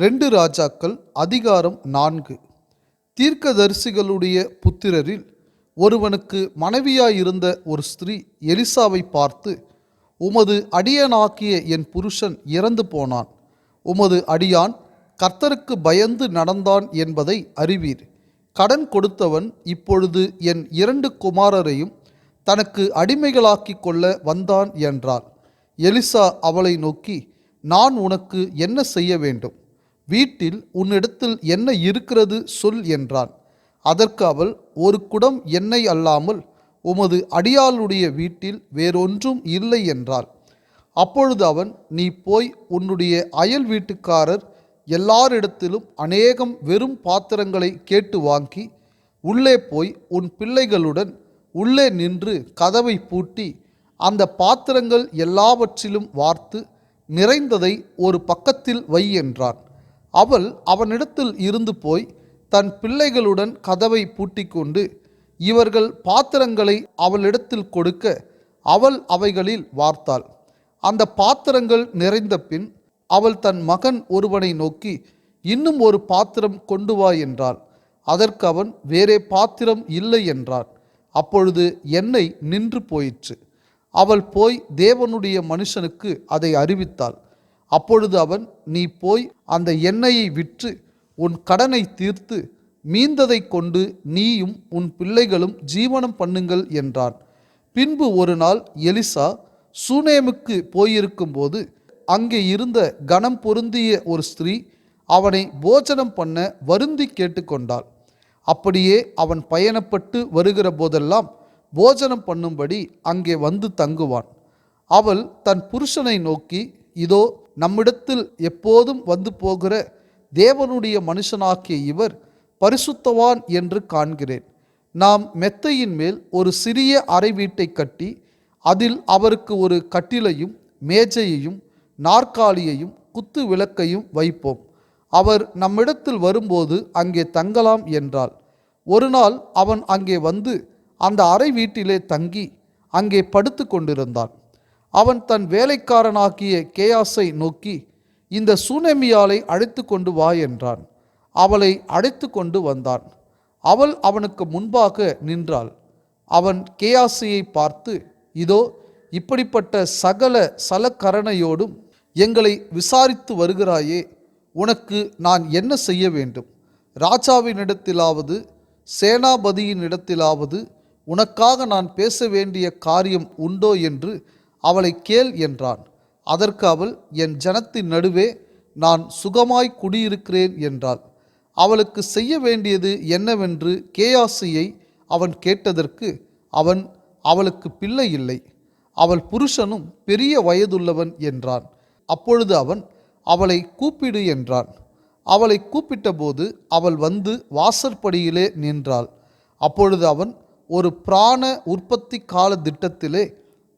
ரெண்டு ராஜாக்கள் அதிகாரம் நான்கு. தீர்க்கதரிசிகளுடைய புத்திரரில் ஒருவனுக்கு மனைவியாயிருந்த ஒரு ஸ்திரீ எலிசாவை பார்த்து உமது அடியனாக்கிய என் புருஷன் இறந்து போனான். உமது அடியான் கர்த்தருக்கு பயந்து நடந்தான் என்பதை அறிவீர். கடன் கொடுத்தவன் இப்பொழுது என் இரண்டு குமாரரையும் தனக்கு அடிமைகளாக்கி கொள்ள வந்தான் என்றாள் எலிசா அவளை நோக்கி நான் உனக்கு என்ன செய்ய வேண்டும்? வீட்டில் உன்னிடத்தில் என்ன இருக்கிறது சொல் என்றான். அதற்கு அவள் ஒரு குடம் எண்ணெய் அல்லாமல் உமது அடியாளுடைய வீட்டில் வேறொன்றும் இல்லை என்றாள். அப்பொழுது அவன் நீ போய் உன்னுடைய அயல் வீட்டுக்காரர் எல்லாரிடத்திலும் அநேகம் வெறும் பாத்திரங்களை கேட்டு வாங்கி உள்ளே போய் உன் பிள்ளைகளுடன் உள்ளே நின்று கதவை பூட்டி அந்த பாத்திரங்கள் எல்லாவற்றிலும் வார்த்து நிறைந்ததை ஒரு பக்கத்தில் வை என்றான். அவள் அவனிடத்தில் இருந்து போய் தன் பிள்ளைகளுடன் கதவை பூட்டிக்கொண்டு இவர்கள் பாத்திரங்களை அவளிடத்தில் கொடுக்க அவள் அவைகளில் வார்த்தாள். அந்த பாத்திரங்கள் நிறைந்த பின் அவள் தன் மகன் ஒருவனை நோக்கி இன்னும் ஒரு பாத்திரம் கொண்டு வா என்றாள். அதற்கு அவன் வேறே பாத்திரம் இல்லை என்றான். அப்பொழுது எண்ணெய் நின்று போயிற்று. அவள் போய் தேவனுடைய மனுஷனுக்கு அதை அறிவித்தாள். அப்பொழுது அவன் நீ போய் அந்த எண்ணெயை விற்று உன் கடனை தீர்த்து மீந்ததை கொண்டு நீயும் உன் பிள்ளைகளும் ஜீவனம் பண்ணுங்கள் என்றான். பின்பு ஒரு நாள் எலிசா சூனேமுக்கு போயிருக்கும்போது அங்கே இருந்த கனம் பொருந்திய ஒரு ஸ்திரீ அவனை போஜனம் பண்ண வருந்தி கேட்டுக்கொண்டாள். அப்படியே அவன் பயணப்பட்டு வருகிற போதெல்லாம் போஜனம் பண்ணும்படி அங்கே வந்து தங்குவான். அவள் தன் புருஷனை நோக்கி இதோ நம்மிடத்தில் எப்போதும் வந்து போகிற தேவனுடைய மனுஷனாக்கிய இவர் பரிசுத்தவான் என்று காண்கிறேன். நாம் மெத்தையின் மேல் ஒரு சிறிய அறை வீட்டை கட்டி அதில் அவருக்கு ஒரு கட்டிலையும் மேஜையையும் நாற்காலியையும் குத்து விளக்கையும் வைப்போம். அவர் நம்மிடத்தில் வரும்போது அங்கே தங்கலாம் என்றாள். ஒரு நாள் அவன் அங்கே வந்து அந்த அறை வீட்டிலே தங்கி அங்கே படுத்து கொண்டிருந்தான். அவன் தன் வேலைக்காரனாகிய கேயாசை நோக்கி இந்த சூனமியாலை அழைத்து கொண்டு வா என்றான். அவளை அழைத்து கொண்டு வந்தான். அவள் அவனுக்கு முன்பாக நின்றாள். அவன் கேயாசியை பார்த்து இதோ இப்படிப்பட்ட சகல சலக்கரணையோடும் எங்களை விசாரித்து வருகிறாயே உனக்கு நான் என்ன செய்ய வேண்டும்? ராஜாவினிடத்திலாவது சேனாபதியினிடத்திலாவது உனக்காக நான் பேச வேண்டிய காரியம் உண்டோ? என்று அவளை கேள் என்றான். அதற்கு அவள் என் ஜனத்தின் நடுவே நான் சுகமாய் குடியிருக்கிறேன் என்றாள். அவளுக்கு செய்ய வேண்டியது என்னவென்று கேயாசியை அவன் கேட்டதற்கு அவன் அவளுக்கு பிள்ளை இல்லை. அவள் புருஷனும் பெரிய வயதுள்ளவன் என்றான். அப்பொழுது அவன் அவளை கூப்பிடு என்றான். அவளை கூப்பிட்டபோது அவள் வந்து வாசற்படியிலே நின்றாள். அப்பொழுது அவன் ஒரு பிராண உற்பத்தி கால திட்டத்திலே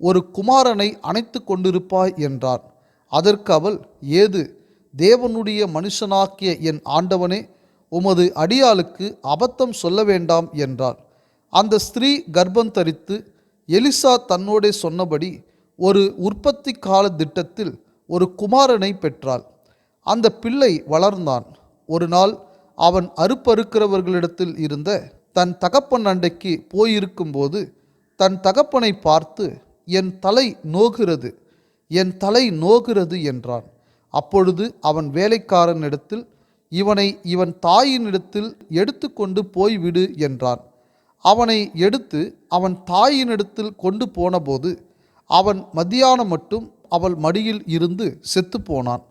ஒரு குமாரனை அணைத்து கொண்டிருப்பாய் என்றான் அதற்கு அவள் ஏது தேவனுடைய மனுஷனாக்கிய என் ஆண்டவனே உமது அடியாளுக்கு அபத்தம் சொல்ல வேண்டாம் என்றாள். அந்த ஸ்திரீ கர்ப்பம் தரித்து எலிசா தன்னோடே சொன்னபடி ஒரு உற்பத்தி கால திட்டத்தில் ஒரு குமாரனை பெற்றாள். அந்த பிள்ளை வளர்ந்தான். ஒரு நாள் அவன் அறுப்பறுக்கிறவர்களிடத்தில் இருந்த தன் தகப்பன் அண்டைக்கு போயிருக்கும்போது தன் தகப்பனை பார்த்து என் தலை நோகிறது என் தலை நோகிறது என்றான். அப்பொழுது அவன் வேலைக்காரனிடத்தில் இவனை இவன் தாயினிடத்தில் எடுத்துக்கொண்டு போய்விடு என்றான். அவனை எடுத்து அவன் தாயினிடத்தில் கொண்டு போனபோது அவன் மத்தியானம் மட்டும் அவள் மடியில் இருந்து செத்துப்போனான்.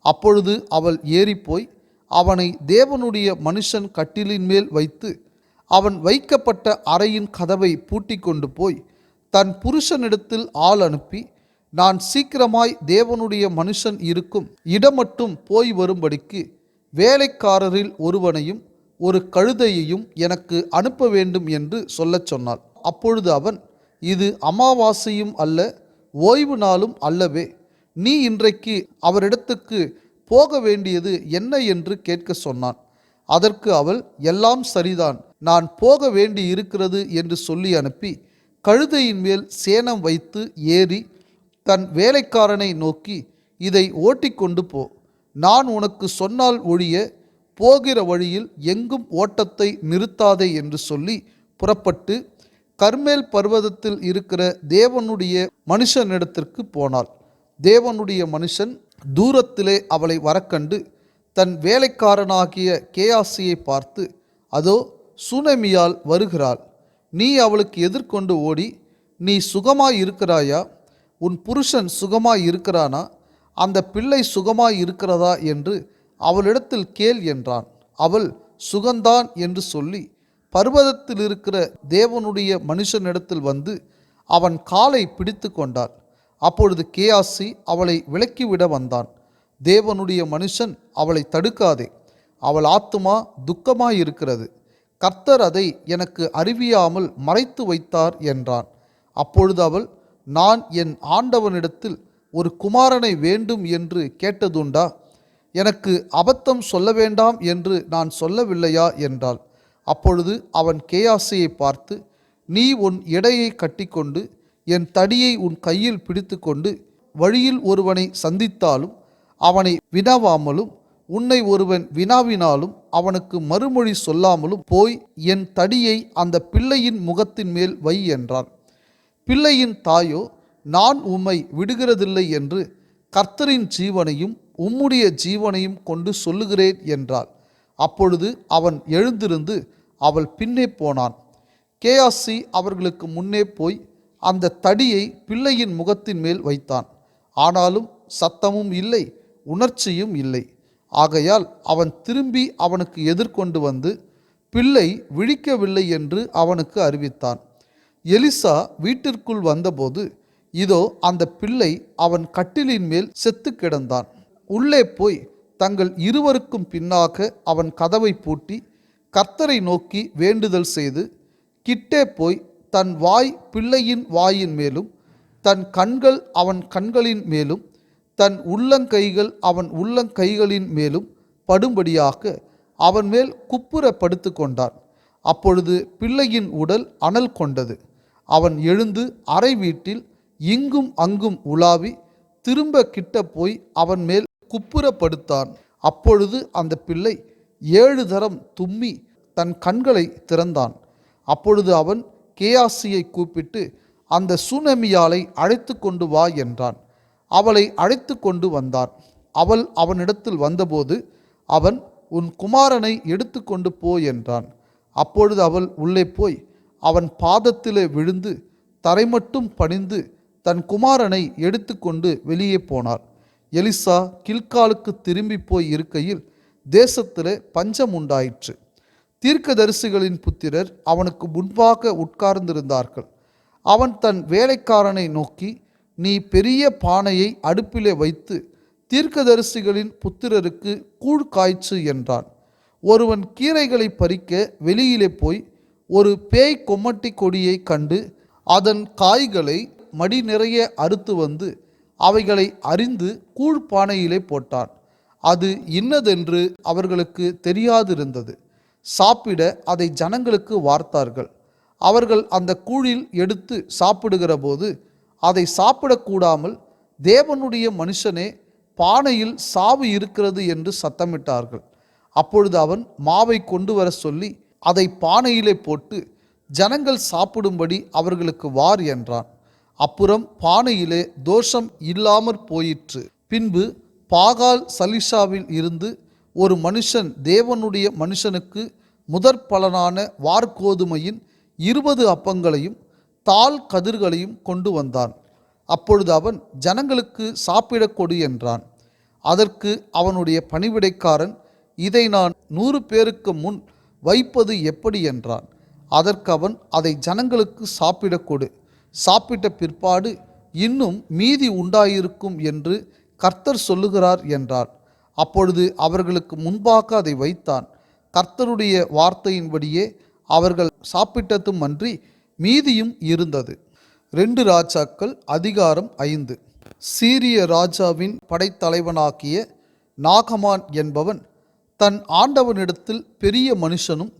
அப்பொழுது அவள் ஏறிப்போய் அவனை தேவனுடைய மனுஷன் கட்டிலின் மேல் வைத்து அவன் வைக்கப்பட்ட அறையின் கதவை பூட்டி கொண்டு போய் தன் புருஷனிடத்தில் ஆள் அனுப்பி நான் சீக்கிரமாய் தேவனுடைய மனுஷன் இருக்கும் இடமட்டும் போய் வரும்படிக்கு வேலைக்காரரில் ஒருவனையும் ஒரு கழுதையையும் எனக்கு அனுப்ப வேண்டும் என்று சொல்லச் சொன்னாள். அப்பொழுது அவன் இது அமாவாசையும் அல்ல ஓய்வு நாளும் அல்லவே நீ இன்றைக்கு அவரிடத்துக்கு போக வேண்டியது என்ன? என்று கேட்க சொன்னான். அதற்கு அவள் எல்லாம் சரிதான் நான் போக வேண்டி இருக்கிறது என்று சொல்லி அனுப்பி கழுதையின் மேல் சேனம் வைத்து ஏறி தன் வேலைக்காரனை நோக்கி இதை ஓட்டிக்கொண்டு போ. நான் உனக்கு சொன்னால் ஒழிய போகிற வழியில் எங்கும் ஓட்டத்தை நிறுத்தாதே என்று சொல்லி புறப்பட்டு கர்மேல் பர்வதத்தில் இருக்கிற தேவனுடைய மனுஷனிடத்திற்கு போனாள். தேவனுடைய மனுஷன் தூரத்திலே அவளை வரக்கண்டு தன் வேலைக்காரனாகிய கேயாசியை பார்த்து அதோ சுனமியால் வருகிறாள். நீ அவளுக்கு எதிர்கொண்டு ஓடி நீ சுகமாய் இருக்கிறாயா? உன் புருஷன் சுகமாய் இருக்கிறானா? அந்த பிள்ளை சுகமாய் இருக்கிறதா? என்று அவளிடத்தில் கேள் என்றான். அவள் சுகந்தான் என்று சொல்லி பர்வதத்தில் இருக்கிற தேவனுடைய மனுஷனிடத்தில் வந்து அவன் காலை பிடித்து கொண்டாள். அப்பொழுது கேயாசி அவளை விலக்கிவிட வந்தான். தேவனுடைய மனுஷன் அவளை தடுக்காதே. அவள் ஆத்துமா துக்கமாயிருக்கிறது. கர்த்தர் அதை எனக்கு அறிவியாமல் மறைத்து வைத்தார் என்றான். அப்பொழுது அவள் நான் என் ஆண்டவனிடத்தில் ஒரு குமாரனை வேண்டும் என்று கேட்டதுண்டா? எனக்கு அபத்தம் சொல்ல வேண்டாம் என்று நான் சொல்லவில்லையா? என்றாள். அப்பொழுது அவன் கேயாசையை பார்த்து நீ உன் எடையை கட்டிக்கொண்டு என் தடியை உன் கையில் பிடித்துக்கொண்டு வழியில் ஒருவனை சந்தித்தாலும் அவனை வினவாமலும் உன்னை ஒருவன் வினாவினாலும் அவனுக்கு மறுமொழி சொல்லாமலும் போய் என் தடியை அந்த பிள்ளையின் முகத்தின் மேல் வை என்றான். பிள்ளையின் தாயோ நான் உம்மை விடுகிறதில்லை என்று கர்த்தரின் ஜீவனையும் உம்முடைய ஜீவனையும் கொண்டு சொல்லுகிறேன் என்றாள். அப்பொழுது அவன் எழுந்திருந்து அவள் பின்னே போனான். கேஆசி அவர்களுக்கு முன்னே போய் அந்த தடியை பிள்ளையின் முகத்தின் மேல் வைத்தான். ஆனாலும் சத்தமும் இல்லை உணர்ச்சியும் இல்லை. ஆகையால் அவன் திரும்பி அவனுக்கு எதிர்கொண்டு வந்து பிள்ளை விழிக்கவில்லை என்று அவனுக்கு அறிவித்தான். எலிசா வீட்டிற்குள் வந்தபோது இதோ அந்த பிள்ளை அவன் கட்டிலின் மேல் செத்து கிடந்தான். உள்ளே போய் தங்கள் இருவருக்கும் பின்னாக அவன் கதவை பூட்டி கர்த்தரை நோக்கி வேண்டுதல் செய்து கிட்டே போய் தன் வாய் பிள்ளையின் வாயின் மேலும் தன் கண்கள் அவன் கண்களின் மேலும் தன் உள்ளங்கைகள் அவன் உள்ளங்கைகளின் மேலும் படும்படியாக அவன் மேல் குப்புற படுத்து கொண்டான். அப்பொழுது பிள்ளையின் உடல் அனல் கொண்டது. அவன் எழுந்து அறை வீட்டில் இங்கும் அங்கும் உலாவி திரும்ப கிட்ட போய் அவன் மேல் குப்புற படுத்தான் அப்பொழுது அந்த பிள்ளை ஏழு தரம் தும்மி தன் கண்களை திறந்தான். அப்பொழுது அவன் கேயாசியை கூப்பிட்டு அந்த சுனமியாலை அழைத்து கொண்டு வா என்றான். அவளை அழைத்து கொண்டு வந்தான் அவள் அவனிடத்தில் வந்தபோது அவன் உன் குமாரனை எடுத்து கொண்டு போ என்றான். அப்பொழுது அவள் உள்ளே போய் அவன் பாதத்திலே விழுந்து தரை மட்டும் பணிந்து தன் குமாரனை எடுத்துக்கொண்டு வெளியே போனாள் எலிசா கில்காலுக்கு திரும்பி போய் இருக்கையில் தேசத்திலே பஞ்சம் உண்டாயிற்று. தீர்க்கதரிசிகளின் புத்திரர் அவனுக்கு முன்பாக உட்கார்ந்திருந்தார்கள். அவன் தன் வேலைக்காரனை நோக்கி நீ பெரிய பானையை அடுப்பிலே வைத்து தீர்க்கதரிசிகளின் புத்திரருக்கு கூழ் காய்ச்சு என்றான். ஒருவன் கீரைகளை பறிக்க வெளியிலே போய் ஒரு பேய் கொம்மட்டி கொடியை கண்டு அதன் காய்களை மடி நிறைய அறுத்து வந்து அவைகளை அறிந்து கூழ் பானையிலே போட்டான். அது இன்னதென்று அவர்களுக்கு தெரியாதிருந்தது. சாப்பிட அதை ஜனங்களுக்கு வார்த்தார்கள். அவர்கள் அந்த கூழில் எடுத்து சாப்பிடுகிற போது அதை சாப்பிடக்கூடாமல் தேவனுடைய மனுஷனே பானையில் சாவு இருக்கிறது என்று சத்தமிட்டார்கள். அப்பொழுது அவன் மாவை கொண்டு வர சொல்லி அதை பானையிலே போட்டு ஜனங்கள் சாப்பிடும்படி அவர்களுக்கு வார் என்றான். அப்புறம் பானையிலே தோஷம் இல்லாமற் போயிற்று. பின்பு பாகால் சலிஷாவில் இருந்து ஒரு மனுஷன் தேவனுடைய மனுஷனுக்கு முதற் பலனான வார்கோதுமையின் இருபது அப்பங்களையும் தாள் கதிர்களையும் கொண்டு வந்தான். அப்பொழுது அவன் ஜனங்களுக்கு சாப்பிடக் கொடு என்றான். அதற்கு அவனுடைய பணிவிடைக்காரன் இதை நான் நூறு பேருக்கு முன் வைப்பது எப்படி? என்றான். அதற்கு அவன் அதை ஜனங்களுக்கு சாப்பிடக் கொடு. சாப்பிட்ட பிற்பாடு இன்னும் மீதி உண்டாயிருக்கும் என்று கர்த்தர் சொல்லுகிறார் என்றார். அப்பொழுது அவர்களுக்கு முன்பாக அதை வைத்தான். கர்த்தருடைய வார்த்தையின்படியே அவர்கள் சாப்பிட்டதும் அன்றி மீதியும் இருந்தது. ரெண்டு ராஜாக்கள் அதிகாரம் ஐந்து. சீரிய ராஜாவின் படைத்தலைவனாகிய நாகமான் என்பவன் தன் ஆண்டவனிடத்தில் பெரிய மனுஷனும்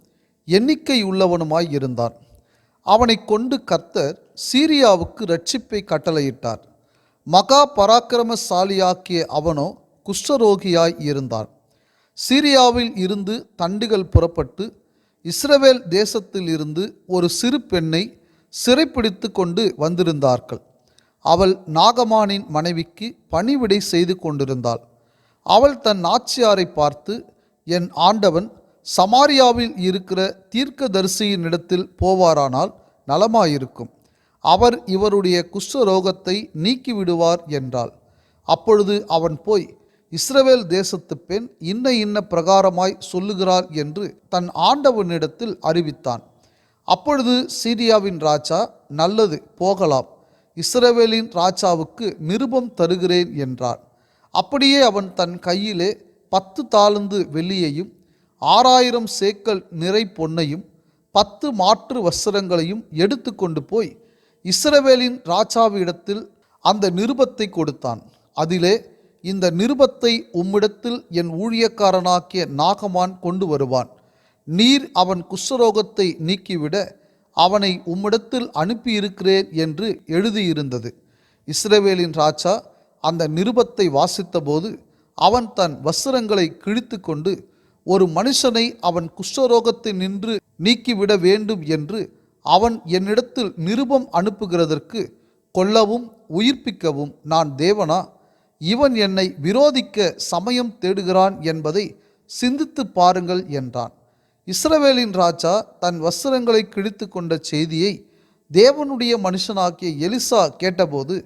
எண்ணிக்கை உள்ளவனுமாய் இருந்தான். அவனை கொண்டு கர்த்தர் சீரியாவுக்கு ரட்சிப்பை கட்டளையிட்டார். மகா பராக்கிரமசாலியாக்கிய அவனோ குஷ்டரோகியாய் இருந்தான். சீரியாவில் இருந்து தண்டுகள் புறப்பட்டு இஸ்ரவேல் தேசத்தில் இருந்து ஒரு சிறு பெண்ணை சிறைப்பிடித்து கொண்டு வந்திருந்தார்கள். அவள் நாகமானின் மனைவிக்கு பணிவிடை செய்து கொண்டிருந்தாள். அவள் தன் நாச்சியாரை பார்த்து என் ஆண்டவன் சமாரியாவில் இருக்கிற தீர்க்கதரிசியினிடத்தில் போவாரானால் நலமாயிருக்கும். அவர் இவருடைய குஷ்டரோகத்தை நீக்கிவிடுவார் என்றாள். அப்பொழுது அவன் போய் இஸ்ரவேல் தேசத்து பெண் இன்ன இன்ன பிரகாரமாய் சொல்லுகிறார் என்று தன் ஆண்டவனிடத்தில் அறிவித்தான். அப்பொழுது சீரியாவின் ராஜா நல்லது போகலாம். இஸ்ரவேலின் ராஜாவுக்கு நிருபம் தருகிறேன் என்றார் அப்படியே அவன் தன் கையிலே பத்து தாளந்து வெள்ளியையும் ஆறாயிரம் சேக்கல் நிறை பொன்னையும் பத்து மாற்று வஸ்திரங்களையும் எடுத்துக்கொண்டு போய் இஸ்ரவேலின் ராஜாவிடத்தில் அந்த நிருபத்தை கொடுத்தான். அதிலே இந்த நிருபத்தை உம்மிடத்தில் என் ஊழியக்காரனாக்கிய நாகமான் கொண்டு வருவான். நீர் அவன் குஷ்டரோகத்தை நீக்கிவிட அவனை உம்மிடத்தில் அனுப்பியிருக்கிறேன் என்று எழுதியிருந்தது. இஸ்ரவேலின் ராஜா அந்த நிருபத்தை வாசித்தபோது அவன் தன் வஸ்திரங்களை கிழித்து கொண்டு ஒரு மனுஷனை அவன் குஷ்டரோகத்தை நின்று நீக்கிவிட வேண்டும் என்று அவன் என்னிடத்தில் நிருபம் அனுப்புகிறதற்கு கொல்லவும் உயிர்ப்பிக்கவும் நான் தேவனா? இவன் என்னை விரோதிக்க சமயம் தேடுகிறான் என்பதை சிந்தித்து பாருங்கள் என்றான். இஸ்ரவேலின் ராஜா தன் வஸ்திரங்களை கிழித்து கொண்ட செய்தியை தேவனுடைய மனுஷனாகிய எலிசா கேட்டபோது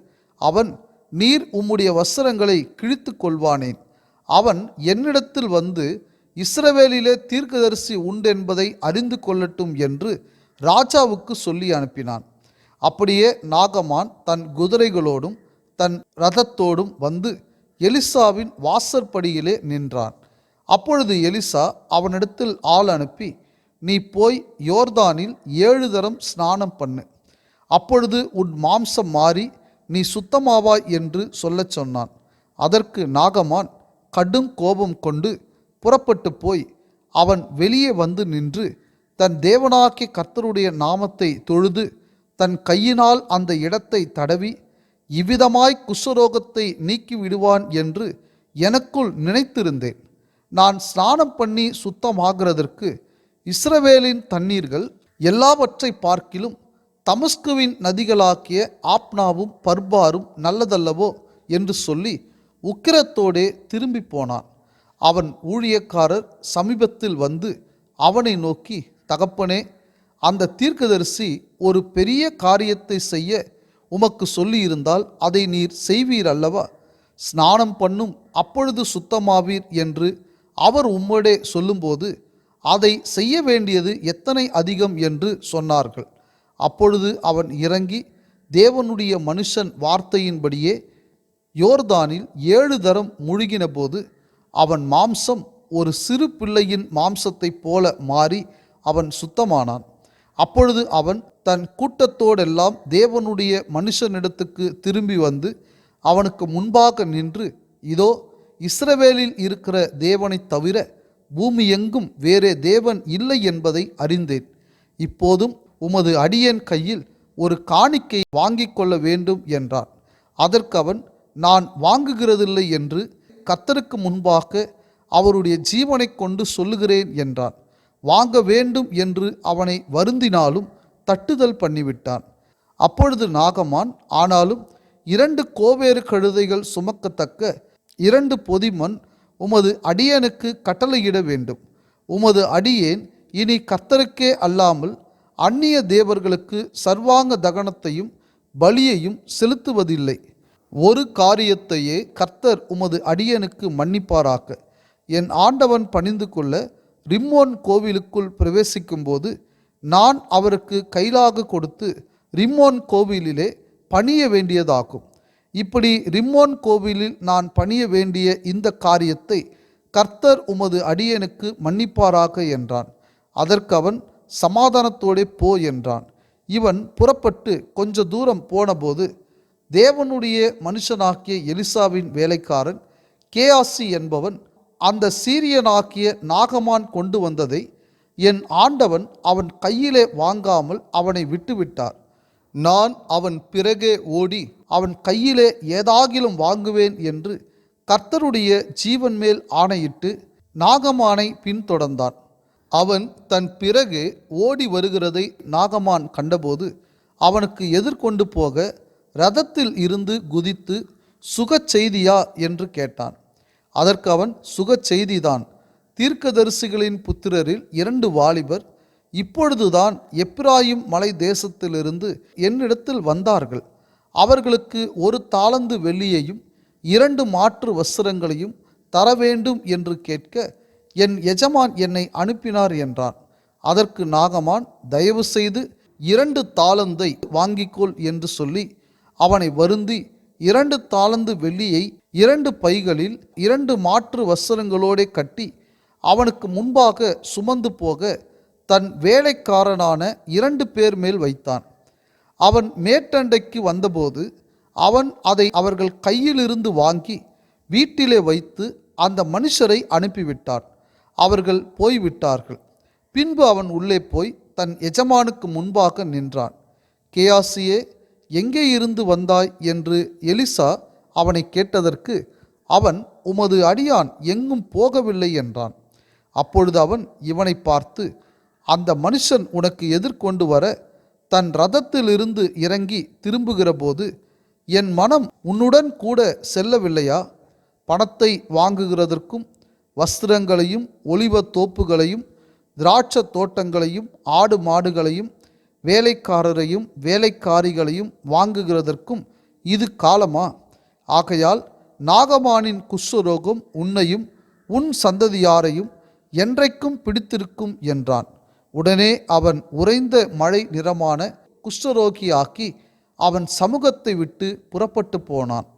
அவன் நீர் உம்முடைய வஸ்திரங்களை கிழித்து கொள்வானேன். அவன் என்னிடத்தில் வந்து இஸ்ரவேலிலே தீர்க்கதரிசி உண்டென்பதை அறிந்து கொள்ளட்டும் என்று ராஜாவுக்கு சொல்லி அனுப்பினான். அப்படியே நாகமான் தன் குதிரைகளோடும் தன் ரதத்தோடும் வந்து எலிசாவின் வாசற்படியிலே நின்றான். அப்பொழுது எலிசா அவனிடத்தில் ஆள் அனுப்பி நீ போய் யோர்தானில் ஏழு தரம் ஸ்நானம் பண்ணு. அப்பொழுது உன் மாம்சம் மாறி நீ சுத்தமாவாய் என்று சொல்லச் சொன்னான். அதற்கு நாகமான் கடும் கோபம் கொண்டு புறப்பட்டு போய் அவன் வெளியே வந்து நின்று தன் தேவனாக்கிய கர்த்தருடைய நாமத்தை தொழுது தன் கையினால் அந்த இடத்தை தடவி இவ்விதமாய் குஷ்டரோகத்தை நீக்கி விடுவான் என்று எனக்குள் நினைத்திருந்தேன். நான் ஸ்நானம் பண்ணி சுத்தமாகிறதற்கு இஸ்ரவேலின் தண்ணீர்கள் எல்லாவற்றை பார்க்கிலும் தமஸ்குவின் நதிகளாக்கிய ஆப்னாவும் பர்பாரும் நல்லதல்லவோ என்று சொல்லி உக்கிரத்தோடே திரும்பி போனான். அவன் ஊழியக்காரர் சமீபத்தில் வந்து அவனை நோக்கி தகப்பனே அந்த தீர்க்கதரிசி ஒரு பெரிய காரியத்தை செய்ய உமக்கு சொல்லியிருந்தால் அதை நீர் செய்வீர் அல்லவா? ஸ்நானம் பண்ணும் அப்பொழுது சுத்தமாவீர் என்று அவர் உம்மிடே சொல்லும்போது அதை செய்ய வேண்டியது எத்தனை அதிகம்? என்று சொன்னார்கள். அப்பொழுது அவன் இறங்கி தேவனுடைய மனுஷன் வார்த்தையின்படியே யோர்தானில் ஏழு தரம் முழுகினபோது அவன் மாம்சம் ஒரு சிறு பிள்ளையின் மாம்சத்தைப் போல மாறி அவன் சுத்தமானான். அப்பொழுது அவன் தன் கூட்டத்தோடெல்லாம் தேவனுடைய மனுஷனிடத்துக்கு திரும்பி வந்து அவனுக்கு முன்பாக நின்று இதோ இஸ்ரவேலில் இருக்கிற தேவனைத் தவிர பூமி எங்கும் வேறே தேவன் இல்லை என்பதை அறிந்தேன். இப்போதும் உமது அடியன் கையில் ஒரு காணிக்கை வாங்கிக் கொள்ள வேண்டும் என்றான். அதற்கு அவன் நான் வாங்குகிறதில்லை என்று கத்தருக்கு முன்பாக அவருடைய ஜீவனைக் கொண்டு சொல்லுகிறேன் என்றான். வாங்க வேண்டும் என்று அவனை வருந்தினாலும் தட்டுதல் பண்ணிவிட்டான். அப்பொழுது நாகமான் ஆனாலும் இரண்டு கோவேறு கழுதைகள் சுமக்கத்தக்க இரண்டு பொதிமண் உமது அடியனுக்கு கட்டளையிட வேண்டும். உமது அடியேன் இனி கர்த்தருக்கே அல்லாமல் அந்நிய தேவர்களுக்கு சர்வாங்க தகனத்தையும் பலியையும் செலுத்துவதில்லை. ஒரு காரியத்தையே கர்த்தர் உமது அடியனுக்கு மன்னிப்பாராக்க என் ஆண்டவன் பணிந்து கொள்ள ரிம்மோன் கோவிலுக்குள் பிரவேசிக்கும்போது நான் அவருக்கு கைலாக கொடுத்து ரிம்மோன் கோவிலிலே பணிய வேண்டியதாகும். இப்படி ரிம்மோன் கோவிலில் நான் பணிய வேண்டிய இந்த காரியத்தை கர்த்தர் உமது அடியனுக்கு மன்னிப்பாராக என்றான். அதற்கு அவன் சமாதானத்தோடே போ என்றான். இவன் புறப்பட்டு கொஞ்ச தூரம் போனபோது தேவனுடைய மனுஷனாக்கிய எலிசாவின் வேலைக்காரன் கேஆசி என்பவன் அந்த சீரியனாக்கிய நாகமான் கொண்டு வந்ததை என் ஆண்டவன் அவன் கையிலே வாங்காமல் அவனை விட்டுவிட்டார். நான் அவன் பிறகே ஓடி அவன் கையிலே ஏதாகிலும் வாங்குவேன் என்று கர்த்தருடைய ஜீவன் மேல் ஆணையிட்டு நாகமானை பின்தொடர்ந்தான். அவன் தன் பிறகு ஓடி வருகிறதை நாகமான் கண்டபோது அவனுக்கு எதிர்கொண்டு போக ரதத்தில் இருந்து குதித்து சுகச் செய்தியா? என்று கேட்டான். அதற்கு அவன் சுகச் செய்திதான். தீர்க்கதரிசிகளின் புத்திரரில் இரண்டு வாலிபர் இப்பொழுதுதான் எப்ராயிம் மலை தேசத்திலிருந்து என்னிடத்தில் வந்தார்கள். அவர்களுக்கு ஒரு தாளந்து வெள்ளியையும் இரண்டு மாற்று வஸ்திரங்களையும் தர வேண்டும் என்று கேட்க என் எஜமான் என்னை அனுப்பினார் என்றான். அதற்கு நாகமான் தயவு செய்து இரண்டு தாளந்தை வாங்கிக்கொள் என்று சொல்லி அவனை வருந்தி இரண்டு தாளந்து வெள்ளியை இரண்டு பைகளில் இரண்டு மாற்று வஸ்திரங்களோடே கட்டி அவனுக்கு முன்பாக சுமந்து போக தன் வேலைக்காரனான இரண்டு பேர் மேல் வைத்தான். அவன் மேட்டண்டைக்கு வந்தபோது அவன் அதை அவர்கள் கையிலிருந்து வாங்கி வீட்டிலே வைத்து அந்த மனுஷரை அனுப்பிவிட்டான். அவர்கள் போய்விட்டார்கள். பின்பு அவன் உள்ளே போய் தன் எஜமானுக்கு முன்பாக நின்றான். கேயாசியே எங்கே இருந்து வந்தாய்? என்று எலிசா அவனை கேட்டதற்கு அவன் உமது அடியான் எங்கும் போகவில்லை என்றான். அப்பொழுது அவன் இவனை பார்த்து அந்த மனுஷன் உனக்கு எதிர்கொண்டு வர தன் ரதத்திலிருந்து இறங்கி திரும்புகிறபோது என் மனம் உன்னுடன் கூட செல்லவில்லையா? பணத்தை வாங்குகிறதற்கும் வஸ்திரங்களையும் ஒலிவத் தோப்புகளையும் திராட்சத் தோட்டங்களையும் ஆடு மாடுகளையும் வேலைக்காரரையும் வேலைக்காரிகளையும் வாங்குகிறதற்கும் இது காலமா? ஆகையால் நாகமானின் குஷ்டரோகம் உன்னையும் உன் சந்ததியாரையும் என்றைக்கும் பிடித்திருக்கும் என்றான். உடனே அவன் உறைந்த மழை நிறமான குஷ்டரோகியாக்கி அவன் சமூகத்தை விட்டு புறப்பட்டு போனான்.